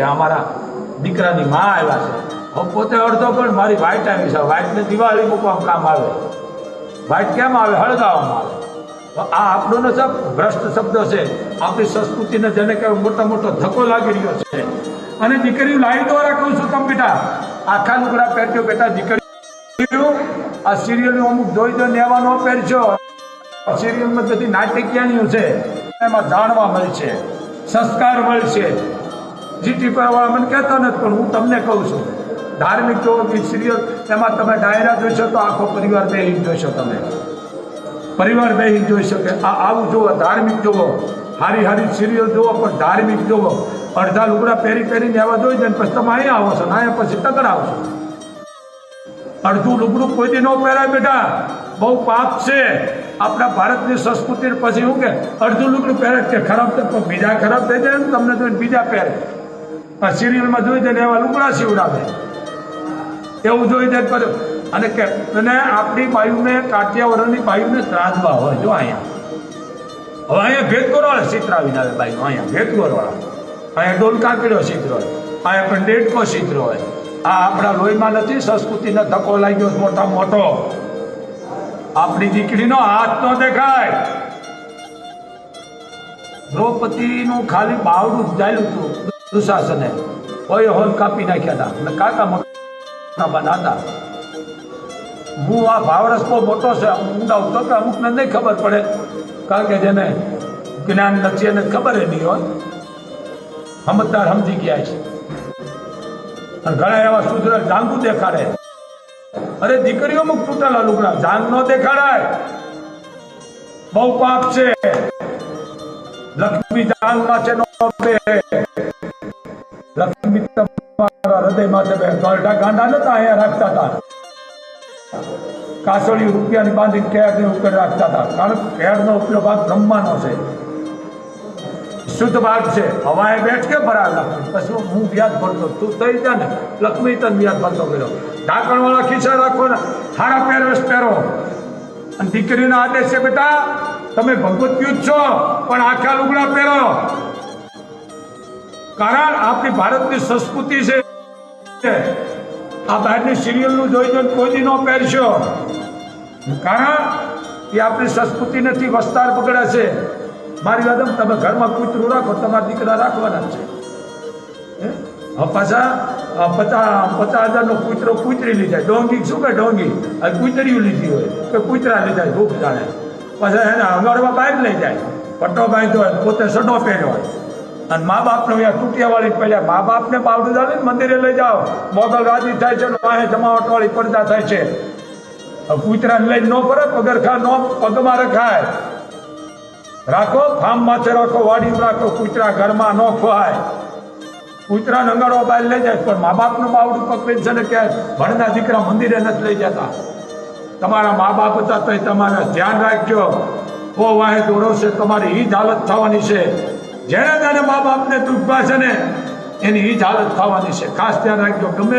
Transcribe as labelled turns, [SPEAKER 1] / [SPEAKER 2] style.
[SPEAKER 1] કે અમારા દીકરાની માં આવ્યા છે. હું પોતે અડધો પણ મારી વાઈટ આવી છે. વાઇટને દિવાળી મૂકવામાં કામ આવે. વાઈટ કેમ આવે? હળગાવવામાં આવે. તો આ આપણો શબ્દ ભ્રષ્ટ શબ્દ છે. આપણી સંસ્કૃતિને જેને કહેવાય મોટો મોટો ધક્કો લાગી રહ્યો છે. અને દીકરીઓ લાવી દ્વારા કહું છું તમે બેટા. આખા લુગડા પહેરજો બેટા દીકરીઓ. આ સિરિયલ અમુક જોઈ દો નેવા ન પહેરજો સિરિયલમાં બધી નાટકીયાણીઓ છે. એમાં જાણવા મળશે. સંસ્કાર મળશે. જીટી વાળા મને કહેતા નથી, પણ હું તમને કહું છું. ધાર્મિક જોવો કે સિરિયલ એમાં તમે ડાયરા જોઈશો તો આખો પરિવાર બે બેહીને જોઈશો તમે. પરિવાર બે બેહીને જોઈ શકે. આ આવું જુઓ, ધાર્મિક જુઓ. હારી હારી સિરિયલ જુઓ, પણ ધાર્મિક જુઓ. અડધા લુગડા પહેરી પહેરીને આવા જોઈ જાય પછી તમે અહીંયા આવો છો ને અહીંયા પછી તકડાવશો અડધું લુગડું કોઈ દી ન પહેરાય બેટા? બહુ પાપ છે. આપણા ભારતની સંસ્કૃતિ પછી શું કે? અડધું લુગડું પહેરે કે ખરાબ તો બીજા ખરાબ થઈ જાય ને તમને જોઈને બીજા પહેરે. આ સિરિયલમાં જોઈ દે ને એવા લુગડા સીવડાવે. એવું જોઈ દે કર્યું અને કે અને આપણી બાયુને, કાઠિયાવાડની બાયુને ત્રાજવા હોય. જો અહીંયા. હવે અહીંયા ભેદગોરવાળા ચિત્ર આવીને આવે બાઈનું અહીંયા ભેદગોરવાળા અહીંયા ડોલકા કીડો ચિત્ર હોય. અહીંયા પણ ડેડકો ચિત્ર હોય. આ આપણા લોહીમાં નથી, સંસ્કૃતિને ધક્કો લાગ્યો મોટા મોટો. આપણી દીકરીનો હાથ ન દેખાય. દ્રૌપદીનું ખાલી બાવડું જ હતું. દુશાસને કોઈ હોલ કાપી નાખ્યા હતા કાકા મોટા હતા. હું આ ભાવરસ બહુ મોટો છે ઊંડા ઉતરો કે અમુકને નહીં ખબર પડે. કારણ કે જેને જ્ઞાન નથી એને ખબર એ નહીં હોય. સમજદાર સમજી ગયા છે. અને ઘણા એવા શુદ્ર જાંગુ દેખાડે. અરે દીકરીઓ મુખ તૂટેલા લુગડા. જાંગ નો દેખાડાય. બહુ પાપ છે. લક્ષ્મી જાંગમાં છે લક્ષ્મી તમારા હૃદયમાં છે બે. દોઢા ગાંડા નતા અહીંયા રાખતા હતા. કાસળી રૂપિયાની બાંધી કેળની ઉપર રાખતા હતા. કારણ કે કેળનો ઉપયોગ ભાગ બ્રહ્માનો છે. શુદ્ધ ભાગ છે. હવાએ બેઠ કે ભરાવ લક્ષ્મી પછી હું વ્યાજ ભરતો. તું થઈ જા ને. લક્ષ્મી તન વ્યાજ ભરતો કર્યો. ઢાંકણ વાળા ખિસ્સા રાખો ને સારા પહેરવેશ પહેરો. અને દીકરીનો આદેશ છે, બેટા તમે ભગવતીઓ જ છો, પણ આખા લુગડા પહેરો. કારણ આપણી ભારતની સંસ્કૃતિ છે. આ બહારની સિરિયલનું જોઈ જોઈને કોઈ દી ન પહેરશો. કારણ એ આપણી સંસ્કૃતિ નથી, વસ્તાર પકડે છે. મારી વાત તમે ઘરમાં કૂતરું રાખો, તમારા દીકરા રાખવાના છે. પાછા પચાસ પચાસ હજારનો કૂતરો કૂતરી લીધા. ડોંગી, શું કે ડોંગી? આ કૂતરીઓ લીધી હોય, કે કૂતરા લીધા, ભૂખ જાણે. પાછા એને હંગાડવા બાઇક લઈ જાય. પટ્ટો બાંધ્યો હોય, પોતે સડો પહેર્યો હોય. અને મા બાપને અહીંયા તૂટિયાવાળી પહેલા મા બાપને બાવડું ચાલે મંદિરે લઈ જાઓ. મોગલ રાજી થાય છે વાહે જમાવટવાળી પડદા થાય છે. કૂતરાને લઈને ન ફરે પગરખા નો પગમાં રખાય રાખો ફાર્મ માથે રાખો વાડી રાખો, કૂતરા ઘરમાં ન ખોવાય. કૂતરા નંગાડવા બહાર લઈ જાય, પણ મા બાપનું બાવડું પકડીને છે ને કે ભણના દીકરા મંદિરે નથી લઈ જતા. તમારા મા બાપ હતા તો તમારા ધ્યાન રાખજો. ઓ વાહે દોડવશે તમારી ઈ જ હાલત થવાની છે. જેને જેને મા બાપને દુઃખ છે ને, એની ઈ જ હાલત થવાની છે. ખાસ ધ્યાન રાખજો. ગમે